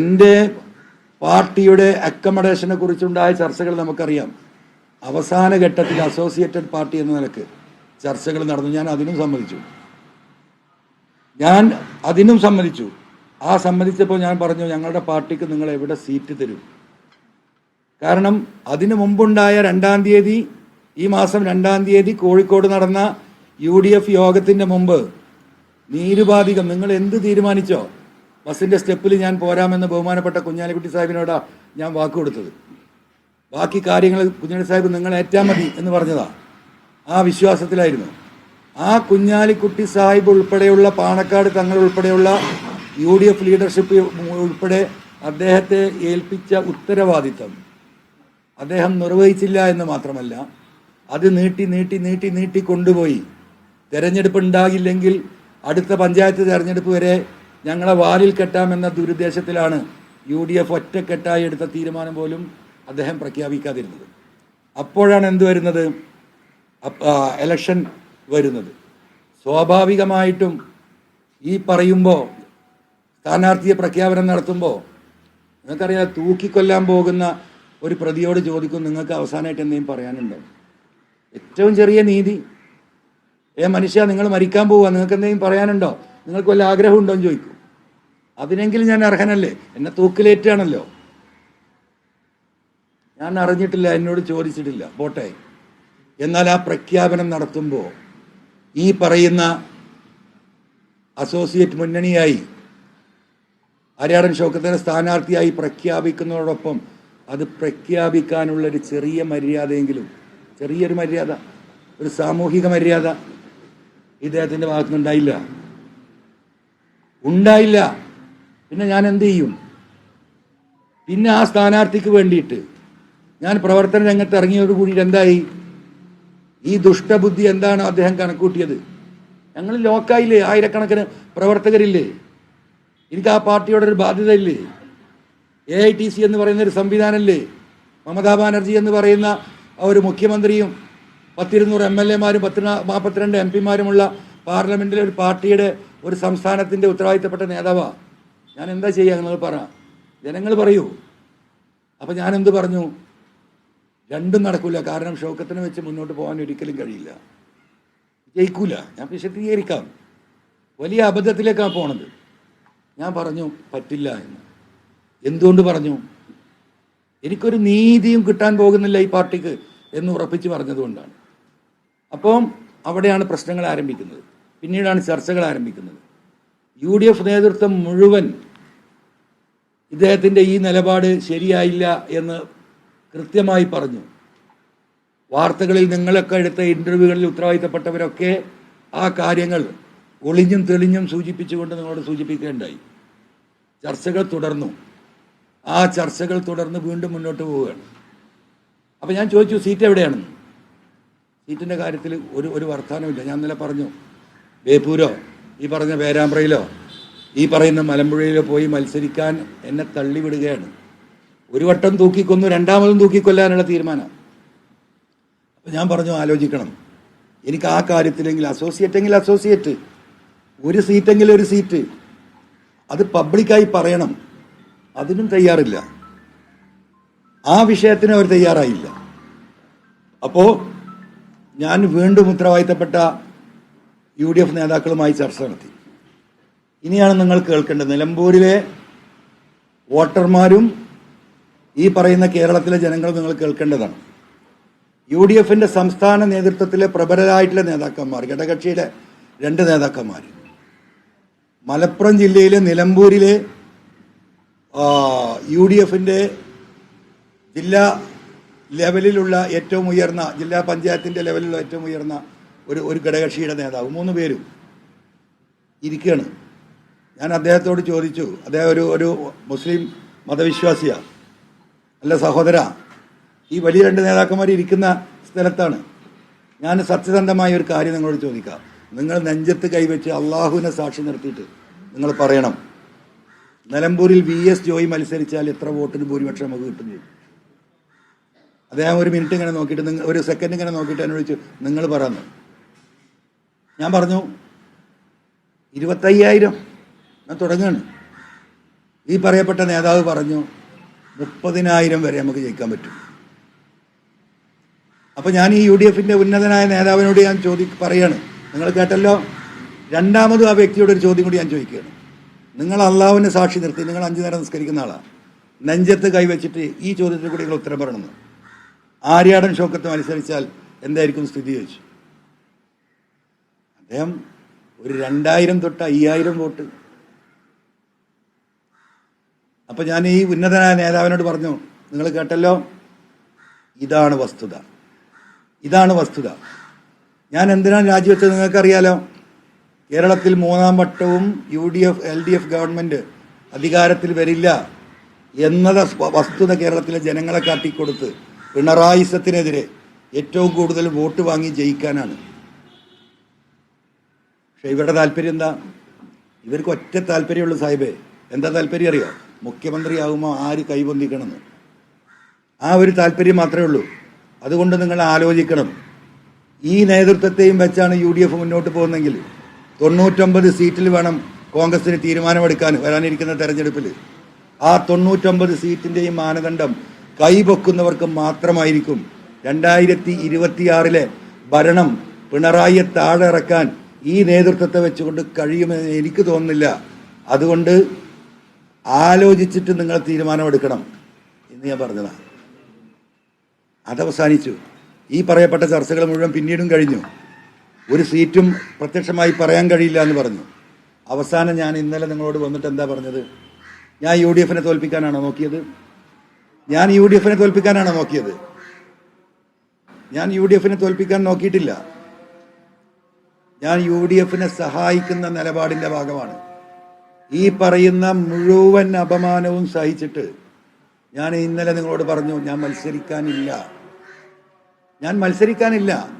എന്റെ പാർട്ടിയുടെ അക്കമഡേഷനെ കുറിച്ചുണ്ടായ ചർച്ചകൾ നമുക്കറിയാം. അവസാന ഘട്ടത്തിൽ അസോസിയേറ്റഡ് പാർട്ടി എന്ന നിലയ്ക്ക് ചർച്ചകൾ നടന്നു. ഞാൻ അതിനും സമ്മതിച്ചു. ഞാൻ അതിനും സമ്മതിച്ചു. ആ സമ്മതിച്ചപ്പോൾ ഞാൻ പറഞ്ഞു ഞങ്ങളുടെ പാർട്ടിക്ക് നിങ്ങൾ എവിടെ സീറ്റ് തരും? കാരണം അതിനു മുമ്പുണ്ടായ രണ്ടാം തീയതി ഈ മാസം രണ്ടാം തീയതി കോഴിക്കോട് നടന്ന യു ഡി എഫ് യോഗത്തിന്റെ മുമ്പ് നീരുപാധികം നിങ്ങൾ എന്ത് തീരുമാനിച്ചോ ബസ്സിന്റെ സ്റ്റെപ്പിൽ ഞാൻ പോരാമെന്ന് ബഹുമാനപ്പെട്ട കുഞ്ഞാലിക്കുട്ടി സാഹിബിനോടാ ഞാൻ വാക്ക് കൊടുത്തത്. ബാക്കി കാര്യങ്ങൾ കുഞ്ഞാലി സാഹിബ് നിങ്ങൾ ഏറ്റാ മതി എന്ന് പറഞ്ഞതാ. ആ വിശ്വാസത്തിലായിരുന്നു. ആ കുഞ്ഞാലിക്കുട്ടി സാഹിബ് ഉൾപ്പെടെയുള്ള പാണക്കാട് തങ്ങൾ ഉൾപ്പെടെയുള്ള യു ഡി എഫ് ലീഡർഷിപ്പ് ഉൾപ്പെടെ അദ്ദേഹത്തെ ഏൽപ്പിച്ച ഉത്തരവാദിത്തം അദ്ദേഹം നിർവഹിച്ചില്ല എന്ന് മാത്രമല്ല അത് നീട്ടി നീട്ടി നീട്ടി നീട്ടി കൊണ്ടുപോയി. തെരഞ്ഞെടുപ്പ് ഉണ്ടാകില്ലെങ്കിൽ അടുത്ത പഞ്ചായത്ത് തെരഞ്ഞെടുപ്പ് വരെ ഞങ്ങളെ വാലിൽ കെട്ടാമെന്ന ദുരുദ്ദേശത്തിലാണ് യു ഡി എഫ് ഒറ്റക്കെട്ടായി എടുത്ത തീരുമാനം പോലും അദ്ദേഹം പ്രഖ്യാപിക്കാതിരുന്നത്. അപ്പോഴാണ് എന്ത് വരുന്നത്? എലക്ഷൻ വരുന്നത്. സ്വാഭാവികമായിട്ടും ഈ പറയുമ്പോൾ സ്ഥാനാർത്ഥിയെ പ്രഖ്യാപനം നടത്തുമ്പോൾ നിങ്ങൾക്കറിയാം തൂക്കിക്കൊല്ലാൻ പോകുന്ന ഒരു പ്രതിയോട് ചോദിക്കും നിങ്ങൾക്ക് അവസാനമായിട്ട് എന്തെങ്കിലും പറയാനുണ്ടോ? ഏറ്റവും ചെറിയ നീതി. ഏ മനുഷ്യ നിങ്ങൾ മരിക്കാൻ പോവുക നിങ്ങൾക്ക് എന്തെങ്കിലും പറയാനുണ്ടോ? നിങ്ങൾക്ക് വല്ല ആഗ്രഹമുണ്ടോ എന്ന് ചോദിക്കും. അതിനെങ്കിലും ഞാൻ അർഹനല്ലേ? എന്നെ തൂക്കിലേറ്റാണല്ലോ. ഞാൻ അറിഞ്ഞിട്ടില്ല എന്നോട് ചോദിച്ചിട്ടില്ല. പോട്ടെ. എന്നാൽ ആ പ്രഖ്യാപനം നടത്തുമ്പോൾ ഈ പറയുന്ന അസോസിയേറ്റ് മുന്നണിയായി ആര്യാടൻ ഷൗക്കത്തിനെ സ്ഥാനാർത്ഥിയായി പ്രഖ്യാപിക്കുന്നതോടൊപ്പം അത് പ്രഖ്യാപിക്കാനുള്ള ഒരു ചെറിയ മര്യാദയെങ്കിലും ചെറിയൊരു മര്യാദ ഒരു സാമൂഹിക മര്യാദ ഇദ്ദേഹത്തിന്റെ ഭാഗത്തുനിന്നുണ്ടായില്ല. ഉണ്ടായില്ല. പിന്നെ ഞാൻ എന്ത് ചെയ്യും? പിന്നെ ആ സ്ഥാനാർത്ഥിക്ക് വേണ്ടിയിട്ട് ഞാൻ പ്രവർത്തന രംഗത്ത് ഇറങ്ങിയോട് കൂടിയിട്ട് എന്തായി? ഈ ദുഷ്ടബുദ്ധി എന്താണ് അദ്ദേഹം കണക്കൂട്ടിയത്? ഞങ്ങൾ ലോക്കായില്ലേ? ആയിരക്കണക്കിന് പ്രവർത്തകരില്ലേ? എനിക്ക് ആ പാർട്ടിയോടൊരു ബാധ്യത ഇല്ലേ എ ഐ ടി സി എന്ന് പറയുന്ന ഒരു സംവിധാനമല്ലേ മമതാ ബാനർജി എന്ന് പറയുന്ന ഒരു മുഖ്യമന്ത്രിയും പത്തിരുന്നൂറ് എം എൽ എമാരും പത്തി നാൽപ്പത്തിരണ്ട് എം പിമാരുമുള്ള പാർലമെന്റിലെ ഒരു പാർട്ടിയുടെ ഒരു സംസ്ഥാനത്തിന്റെ ഉത്തരവാദിത്തപ്പെട്ട നേതാവാ. ഞാൻ എന്താ ചെയ്യുക നിങ്ങൾ പറ. ജനങ്ങൾ പറയൂ. അപ്പം ഞാൻ എന്ത് പറഞ്ഞു? രണ്ടും നടക്കില്ല കാരണം ഷോക്കത്തിനെ വെച്ച് മുന്നോട്ട് പോകാൻ ഒരിക്കലും കഴിയില്ല. ജയിക്കൂല. ഞാൻ വിശദീകരിക്കാം. വലിയ അബദ്ധത്തിലേക്കാണ് പോണത്. ഞാൻ പറഞ്ഞു പറ്റില്ല എന്ന്. എന്തുകൊണ്ട് പറഞ്ഞു? എനിക്കൊരു നീതിയും കിട്ടാൻ പോകുന്നില്ല ഈ പാർട്ടിക്ക് എന്ന് ഉറപ്പിച്ച് പറഞ്ഞതുകൊണ്ടാണ്. അപ്പം അവിടെയാണ് പ്രശ്നങ്ങൾ ആരംഭിക്കുന്നത്. പിന്നീടാണ് ചർച്ചകൾ ആരംഭിക്കുന്നത്. യു ഡി എഫ് നേതൃത്വം മുഴുവൻ ഇദ്ദേഹത്തിന്റെ ഈ നിലപാട് ശരിയായില്ല എന്ന് കൃത്യമായി പറഞ്ഞു. വാർത്തകളിൽ നിങ്ങളൊക്കെ എടുത്ത ഇന്റർവ്യൂകളിൽ ഉത്തരവാദിത്തപ്പെട്ടവരൊക്കെ ആ കാര്യങ്ങൾ ഒളിഞ്ഞും തെളിഞ്ഞും സൂചിപ്പിച്ചുകൊണ്ട് നിങ്ങളോട് സൂചിപ്പിക്കുകയുണ്ടായി. ചർച്ചകൾ തുടർന്നു. ആ ചർച്ചകൾ തുടർന്ന് വീണ്ടും മുന്നോട്ട് പോവുകയാണ്. അപ്പം ഞാൻ ചോദിച്ചു സീറ്റ് എവിടെയാണെന്ന്? സീറ്റിന്റെ കാര്യത്തിൽ ഒരു ഒരു വർത്തമാനമില്ല ഞാൻ ഇന്നലെ പറഞ്ഞു ബേപ്പൂരോ? ഈ പറഞ്ഞ പേരാമ്പ്രയിലോ ഈ പറയുന്ന മലമ്പുഴയിലോ പോയി മത്സരിക്കാൻ എന്നെ തള്ളിവിടുകയാണ്. ഒരു വട്ടം തൂക്കിക്കൊന്നു രണ്ടാമതും തൂക്കിക്കൊല്ലാനുള്ള തീരുമാനം. അപ്പം ഞാൻ പറഞ്ഞു ആലോചിക്കണം. എനിക്ക് ആ കാര്യത്തിലെങ്കിൽ അസോസിയേറ്റ് എങ്കിൽ അസോസിയേറ്റ് ഒരു സീറ്റെങ്കിൽ ഒരു സീറ്റ് അത് പബ്ലിക്കായി പറയണം. അതിനും തയ്യാറില്ല. ആ വിഷയത്തിന് അവർ തയ്യാറായില്ല. അപ്പോൾ ഞാൻ വീണ്ടും ഉത്തരവാദിത്തപ്പെട്ട യു ഡി എഫ് നേതാക്കളുമായി ചർച്ച നടത്തി. ഇനിയാണ് നിങ്ങൾ കേൾക്കേണ്ടത്. നിലമ്പൂരിലെ വോട്ടർമാരും ഈ പറയുന്ന കേരളത്തിലെ ജനങ്ങളും നിങ്ങൾ കേൾക്കേണ്ടതാണ്. യു ഡി എഫിന്റെ സംസ്ഥാന നേതൃത്വത്തിലെ പ്രബലരായിട്ടുള്ള നേതാക്കന്മാർ ഘടകക്ഷിയിലെ രണ്ട് നേതാക്കന്മാർ. മലപ്പുറം ജില്ലയിലെ നിലമ്പൂരിലെ യു ഡി എഫിന്റെ ജില്ലാ ലെവലിലുള്ള ഏറ്റവും ഉയർന്ന ജില്ലാ പഞ്ചായത്തിന്റെ ലെവലിലുള്ള ഏറ്റവും ഉയർന്ന ഒരു ഒരു ഘടകകക്ഷിയുടെ നേതാവ്. മൂന്ന് പേരും ഇരിക്കുകയാണ് ഞാൻ അദ്ദേഹത്തോട് ചോദിച്ചു അദ്ദേഹം ഒരു ഒരു മുസ്ലിം മതവിശ്വാസിയാണ് അല്ല സഹോദര ഈ വലിയ രണ്ട് നേതാക്കന്മാർ ഇരിക്കുന്ന സ്ഥലത്താണ്. ഞാൻ സത്യസന്ധമായ ഒരു കാര്യം നിങ്ങളോട് ചോദിക്കാം. നിങ്ങൾ നെഞ്ചത്ത് കൈവച്ച് അള്ളാഹുവിനെ സാക്ഷി നിർത്തിയിട്ട് നിങ്ങൾ പറയണം. നിലമ്പൂരിൽ വി എസ് ജോയി മത്സരിച്ചാൽ എത്ര വോട്ടിന് ഭൂരിപക്ഷം നമുക്ക് കിട്ടും അദ്ദേഹം ഒരു മിനിറ്റ് ഇങ്ങനെ നോക്കിയിട്ട് നിങ്ങൾ ഒരു സെക്കൻഡ് ഇങ്ങനെ നോക്കിയിട്ട് എന്നോട് ചോദിച്ചു നിങ്ങൾ പറഞ്ഞു ഞാൻ പറഞ്ഞു ഇരുപത്തയ്യായിരം. ഞാൻ തുടങ്ങുകയാണ് ഈ പറയപ്പെട്ട നേതാവ് പറഞ്ഞു മുപ്പതിനായിരം വരെ നമുക്ക് ജയിക്കാൻ പറ്റും. അപ്പോൾ ഞാൻ ഈ യു ഡി എഫിന്റെ ഉന്നതനായ നേതാവിനോട് ഞാൻ ചോദി പറയാണ്. നിങ്ങൾ കേട്ടല്ലോ? രണ്ടാമതും ആ വ്യക്തിയോട് ഒരു ചോദ്യം കൂടി ഞാൻ ചോദിക്കുകയാണ്. നിങ്ങൾ അള്ളാഹുവിനെ സാക്ഷി നിർത്തി നിങ്ങൾ അഞ്ചു നേരം നിസ്കരിക്കുന്ന ആളാണ് നെഞ്ചത്ത് കൈവച്ചിട്ട് ഈ ചോദ്യത്തിൽ കൂടി നിങ്ങൾ ഉത്തരം പറയണമെന്ന്. ആര്യാടൻ ഷോക്കത്ത് മത്സരിച്ചാൽ എന്തായിരിക്കും സ്ഥിതി ചോദിച്ചു. അദ്ദേഹം ഒരു രണ്ടായിരം തൊട്ട് അയ്യായിരം വോട്ട്. അപ്പൊ ഞാൻ ഈ ഉന്നതനായ നേതാവിനോട് പറഞ്ഞു നിങ്ങൾ കേട്ടല്ലോ? ഇതാണ് വസ്തുത. ഇതാണ് വസ്തുത. ഞാൻ എന്തിനാണ് രാജിവെച്ചത് നിങ്ങൾക്കറിയാലോ? കേരളത്തിൽ മൂന്നാം വട്ടവും U D F L D F government അധികാരത്തിൽ വരില്ല എന്നത് വസ്തുത കേരളത്തിലെ ജനങ്ങളെ കാട്ടിക്കൊടുത്ത് പിണറായിസത്തിനെതിരെ ഏറ്റവും കൂടുതൽ വോട്ട് വാങ്ങി ജയിക്കാനാണ്. പക്ഷെ ഇവരുടെ താല്പര്യം എന്താ? ഇവർക്ക് ഒറ്റ താല്പര്യമുള്ളൂ സാഹിബേ. എന്താ താല്പര്യം അറിയോ? മുഖ്യമന്ത്രിയാകുമ്പോൾ ആര് കൈപൊന്തിക്കണമെന്ന് ആ ഒരു താല്പര്യം മാത്രമേ ഉള്ളൂ. അതുകൊണ്ട് നിങ്ങൾ ആലോചിക്കണം. ഈ നേതൃത്വത്തെയും വെച്ചാണ് യു ഡി എഫ് മുന്നോട്ട് പോകുന്നതെങ്കിൽ തൊണ്ണൂറ്റൊമ്പത് സീറ്റിൽ വേണം കോൺഗ്രസിന് തീരുമാനമെടുക്കാൻ വരാനിരിക്കുന്ന തെരഞ്ഞെടുപ്പിൽ. ആ തൊണ്ണൂറ്റൊമ്പത് സീറ്റിന്റെയും മാനദണ്ഡം കൈപൊക്കുന്നവർക്ക് മാത്രമായിരിക്കും. രണ്ടായിരത്തി ഇരുപത്തിയാറിലെ ഭരണം പിണറായിയെ താഴെ ഇറക്കാൻ ഈ നേതൃത്വത്തെ വെച്ചുകൊണ്ട് കഴിയുമെന്ന് എനിക്ക് തോന്നുന്നില്ല. അതുകൊണ്ട് ആലോചിച്ചിട്ട് നിങ്ങൾ തീരുമാനമെടുക്കണം എന്ന് ഞാൻ പറഞ്ഞതാണ് അതവസാനിച്ചു. ഈ പറയപ്പെട്ട ചർച്ചകൾ മുഴുവൻ പിന്നീടും കഴിഞ്ഞു. ഒരു സീറ്റും പ്രത്യക്ഷമായി പറയാൻ കഴിയില്ല എന്ന് പറഞ്ഞു. അവസാനം ഞാൻ ഇന്നലെ നിങ്ങളോട് വന്നിട്ട് എന്താ പറഞ്ഞത്? ഞാൻ യു ഡി എഫിനെ തോൽപ്പിക്കാനാണോ നോക്കിയത്? ഞാൻ യു ഡി എഫിനെ തോൽപ്പിക്കാനാണോ നോക്കിയത്? ഞാൻ യു ഡി എഫിനെ തോൽപ്പിക്കാൻ നോക്കിയിട്ടില്ല. ഞാൻ യു ഡി എഫിനെ സഹായിക്കുന്ന നിലപാടിന്റെ ഭാഗമാണ്. ഈ പറയുന്ന മുഴുവൻ അപമാനവും സഹിച്ചിട്ട് ഞാൻ ഇന്നലെ നിങ്ങളോട് പറഞ്ഞു ഞാൻ മത്സരിക്കാനില്ല. ഞാൻ മത്സരിക്കാനില്ല.